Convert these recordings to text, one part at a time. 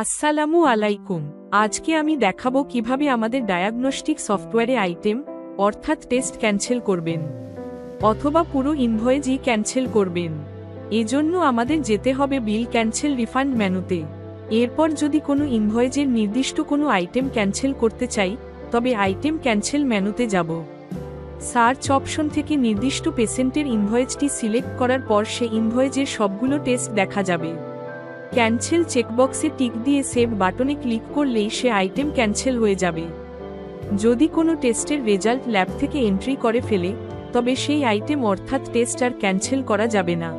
আসসালামু আলাইকুম। আজকে আমি দেখাবো কীভাবে আমাদের ডায়াগনস্টিক সফটওয়্যারে আইটেম অর্থাৎ টেস্ট ক্যান্সেল করবেন, অথবা পুরো ইনভয়েজই ক্যান্সেল করবেন। এজন্য আমাদের যেতে হবে বিল ক্যান্সেল রিফান্ড মেনুতে। এরপর যদি কোনো ইনভয়েজের নির্দিষ্ট কোনো আইটেম ক্যান্সেল করতে চাই, তবে আইটেম ক্যান্সেল মেনুতে যাব। সার্চ অপশন থেকে নির্দিষ্ট পেশেন্টের ইনভয়েজটি সিলেক্ট করার পর সে ইনভয়েজের সবগুলো টেস্ট দেখা যাবে। ক্যান্সেল চেকবক্সে টিক দিয়ে সেভ বাটনে ক্লিক করলেই সে আইটেম ক্যান্সেল হয়ে যাবে। যদি কোনো টেস্টের রেজাল্ট ল্যাব থেকে এন্ট্রি করে ফেলে, তবে সেই আইটেম অর্থাৎ টেস্ট আর ক্যান্সেল করা যাবে না।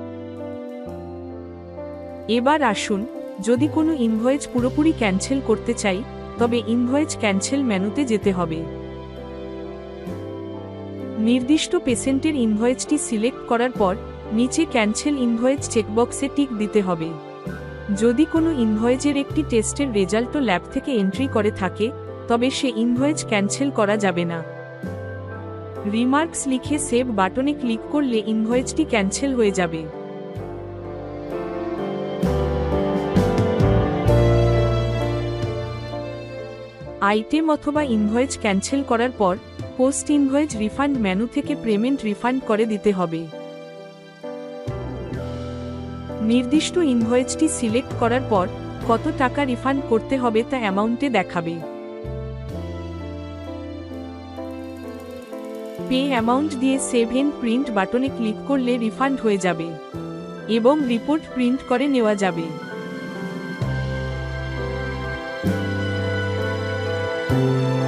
এবার আসুন, যদি কোনো ইনভয়েজ পুরোপুরি ক্যান্সেল করতে চাই, তবে ইনভয়েজ ক্যান্সেল মেনুতে যেতে হবে। নির্দিষ্ট পেশেন্টের ইনভয়েজটি সিলেক্ট করার পর, নিচে ক্যান্সেল ইনভয়েজ চেকবক্সে টিক দিতে হবে। যদি কোনো ইনভয়েজের একটি টেস্টের রেজাল্টও ল্যাব থেকে এন্ট্রি করে থাকে, তবে সে ইনভয়েজ ক্যান্সেল করা যাবে না। রিমার্কস লিখে সেভ বাটনে ক্লিক করলে ইনভয়েজটি ক্যান্সেল হয়ে যাবে। আইটেম অথবা ইনভয়েজ ক্যান্সেল করার পর পোস্ট ইনভয়েজ রিফান্ড মেনু থেকে পেমেন্ট রিফান্ড করে দিতে হবে। নির্দিষ্ট ইনভয়েসটি সিলেক্ট করার পর কত টাকা রিফান্ড করতে হবে তা অ্যামাউন্টে দেখাবে। পে অ্যামাউন্ট দিয়ে সেভ এন্ড প্রিন্ট বাটনে ক্লিক করলে রিফান্ড হয়ে যাবে এবং রিপোর্ট প্রিন্ট করে নেওয়া যাবে। thank you